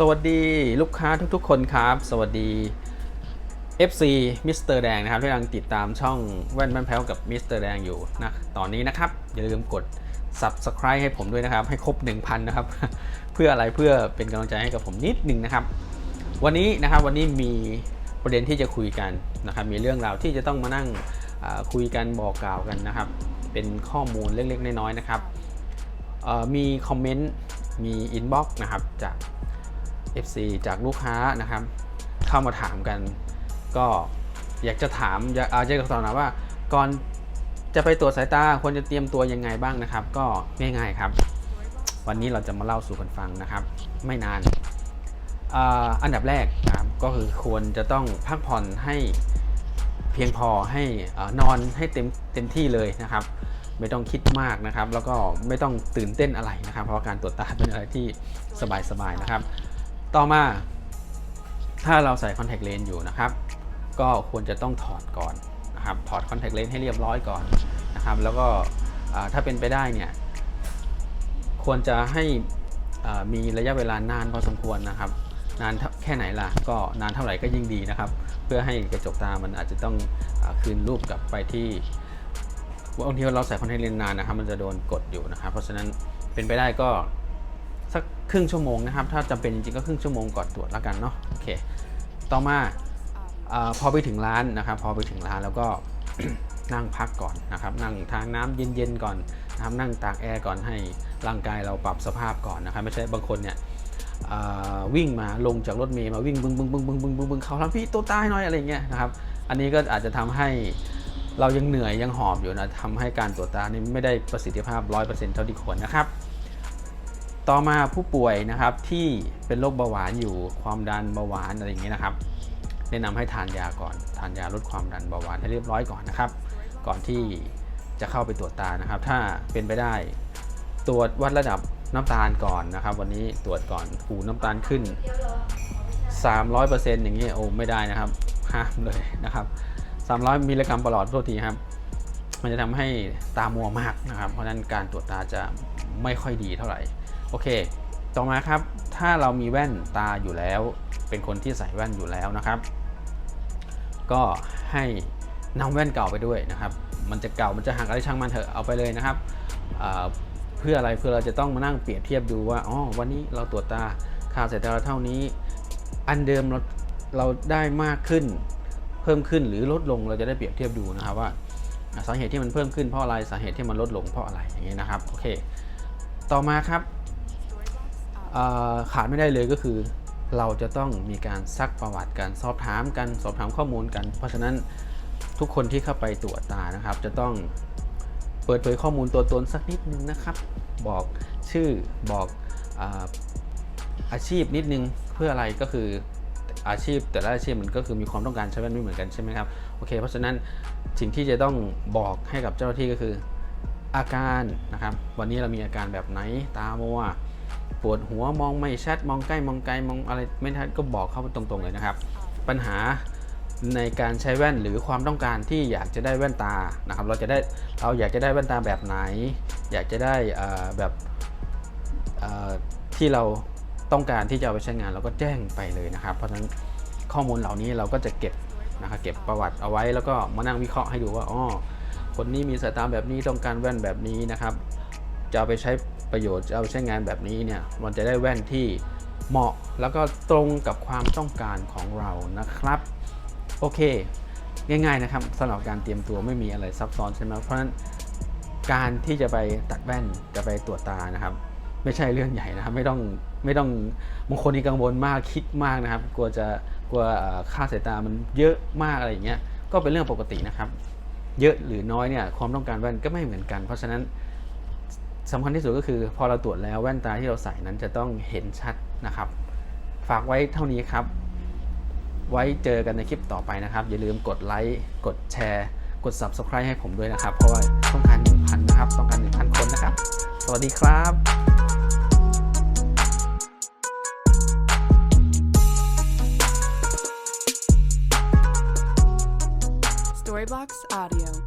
สวัสดีลูกค้าทุกๆ คนครับ สวัสดี FC มิสเตอร์แดงนะครับที่กำลังติดตามช่องแว่นแว่นแพ้วกับมิสเตอร์แดงอยู่นะตอนนี้นะครับ อย่าลืมกด Subscribe ให้ผมด้วยนะครับ ให้ครบ 1,000 นะครับ เพื่ออะไรเพื่อเป็นกำลังใจให้กับผมนิดนึงนะครับ วันนี้นะครับวันนี้มีประเด็นที่จะคุยกันนะครับ มีเรื่องราวที่จะต้องมานั่งคุยกันบอกกล่าวกันนะครับ เป็นข้อมูลเล็กๆน้อยๆนะครับมีคอมเมนต์มีอินบ็อกซ์นะครับจาก FC จากลูกค้านะครับ เข้ามาถามกัน ก็อยากจะถามอยากอาจจะสอบถามว่าก่อนจะไปตรวจสายตาควรจะเตรียมตัวยังไงบ้างนะครับ ก็ง่ายๆครับ วันนี้เราจะมาเล่าสู่กันฟังนะครับ ไม่นานอันดับแรกนะครับก็คือควรจะต้องพักผ่อนให้เพียงพอให้นอนให้เต็มเต็มที่เลยนะครับ ไม่ต้องคิดมากนะครับ แล้วก็ไม่ต้องตื่นเต้นอะไรนะครับ เพราะการตรวจตาเป็นอะไรที่สบายๆนะครับ ต่อมา ถ้าเราใส่คอนแทคเลนส์อยู่นะครับ ก็ควรจะต้องถอดก่อนนะครับ ถอดคอนแทคเลนส์ให้เรียบร้อยก่อนนะครับ แล้วก็ถ้าเป็นไปได้เนี่ย ควรจะให้มีระยะเวลานานพอสมควรนะครับ นานแค่ไหนล่ะ ก็นานเท่าไหร่ก็ยิ่งดีนะครับ เพื่อให้กระจกตามันอาจจะต้องอคืนรูปกลับไปที่บางทีเราใส่คอนแทคเลนส์นานนะครับ มันจะโดนกดอยู่นะครับ เพราะฉะนั้นเป็นไปได้ก็ ครึ่งชั่วโมงนะครับ ถ้าจำเป็นจริงๆก็ครึ่งชั่วโมงก่อนตรวจแล้วกันเนาะโอเคต่อมาอพอไปถึงร้านนะครับ พอไปถึงร้านแล้วก็นั่งพักก่อนนะครับ นั่งทานน้ำเย็นๆก่อนนะครับนั่งตากแอร์ก่อนให้ร่างกายเราปรับสภาพก่อนนะครับ ไม่ใช่บางคนเนี่ยวิ่งมาลงจากรถเมล์มาวิ่งบึ้งบึ้งบึ้งบึ้งบึ้งบึ้งบึ้งเขาทำพี่ตัวตายหน่อยอะไรเงี้ยนะครับ อันนี้ก็อาจจะทำให้เรายังเหนื่อยยังหอบอยู่นะทำให้การตรวจตานี่ไม่ได้ประสิทธิภาพ 100%เท่าที่ควรนะครับ ต่อมาผู้ป่วยนะครับที่เป็นโรคเบาหวานอยู่ความดันเบาหวานอะไรอย่างนี้นะครับ แนะนำให้ทานยาก่อนทานยาลดความดันเบาหวานให้เรียบร้อยก่อนนะครับ ก่อนที่จะเข้าไปตรวจตานะครับ ถ้าเป็นไปได้ตรวจวัดระดับน้ำตาลก่อนนะครับ วันนี้ตรวจก่อนหูน้ำตาลขึ้น 300%อย่างนี้โอ้ไม่ได้นะครับห้ามเลยนะครับ300มิลลิกรัมประหลอดโทษทีครับ มันจะทำให้ตามัวมากนะครับ เพราะฉะนั้นการตรวจตาจะไม่ค่อยดีเท่าไหร่ โอเค ต่อมาครับ ถ้าเรามีแว่นตาอยู่แล้ว เป็นคนที่ใส่แว่นอยู่แล้วนะครับ ก็ให้นำแว่นเก่าไปด้วยนะครับ มันจะเก่ามันจะหักอะไรช่างมันเถอะเอาไปเลยนะครับเพื่ออะไรเพื่อเราจะต้องมานั่งเปรียบเทียบดูว่าอ๋อวันนี้เราตรวจตาค่าสายตาเราเท่านี้ อันเดิมเราเราได้มากขึ้น เพิ่มขึ้นหรือลดลงเราจะได้เปรียบเทียบดูนะครับว่าสาเหตุที่มันเพิ่มขึ้นเพราะอะไรสาเหตุที่มันลดลงเพราะอะไรอย่างนี้นะครับโอเค ต่อมาครับ ขาดไม่ได้เลยก็คือ เราจะต้องมีการซักประวัติกันสอบถามกันสอบถามข้อมูลกัน เพราะฉะนั้นทุกคนที่เข้าไปตรวจตานะครับ จะต้องเปิดเผยข้อมูลตัวตนสักนิดนึงนะครับ บอกชื่อบอกอาอาชีพนิดนึงเพื่ออะไรก็คืออาชีพแต่ละอาชีพมันก็คือมีความต้องการใช้แว่นไม่เหมือนกันใช่ไหมครับโอเค เพราะฉะนั้นสิ่งที่จะต้องบอกให้กับเจ้าหน้าที่ก็คืออาการนะครับ วันนี้เรามีอาการแบบไหนตามัว ปวดหัวมองไม่ชัดมองใกล้มองไกลมองอะไรไม่ทันก็บอกเข้าตรงๆเลยนะครับ ปัญหาในการใช้แว่นหรือความต้องการที่อยากจะได้แว่นตานะครับ เราจะได้เราอยากจะได้แว่นตาแบบไหน อยากจะได้แบบที่เราต้องการที่จะเอาไปใช้งานเราก็แจ้งไปเลยนะครับ เพราะฉะนั้นข้อมูลเหล่านี้เราก็จะเก็บนะครับเก็บประวัติเอาไว้แล้วก็มานั่งวิเคราะห์ให้ดูว่าอ๋อคนนี้มีสายตาแบบนี้ต้องการแว่นแบบนี้นะครับ จะเอาไปใช้ ประโยชน์จะเอาใช้งานแบบนี้เนี่ยมันจะได้แว่นที่เหมาะแล้วก็ตรงกับความต้องการของเรานะครับ โอเค ง่ายๆนะครับสำหรับการเตรียมตัวไม่มีอะไรซับซ้อนใช่ไหมเพราะฉะนั้นการที่จะไปตัดแว่นจะไปตรวจตานะครับ ไม่ใช่เรื่องใหญ่นะครับ ไม่ต้องไม่ต้องบางคนนี่กังวลมากคิดมากนะครับ กลัวจะกลัวค่าสายตามันเยอะมากอะไรอย่างเงี้ยก็เป็นเรื่องปกตินะครับ เยอะหรือน้อยเนี่ยความต้องการแว่นก็ไม่เหมือนกัน เพราะฉะนั้น สำคัญที่สุดก็คือพอเราตรวจแล้วแว่นตาที่เราใส่นั้นจะต้องเห็นชัดนะครับ ฝากไว้เท่านี้ครับ ไว้เจอกันในคลิปต่อไปนะครับ อย่าลืมกดไลค์กดแชร์ กด Subscribe ให้ผมด้วยนะครับ เพราะว่าต้องการ1,000นะครับต้องการ1,000 คนนะครับ สวัสดีครับ Storybox Audio.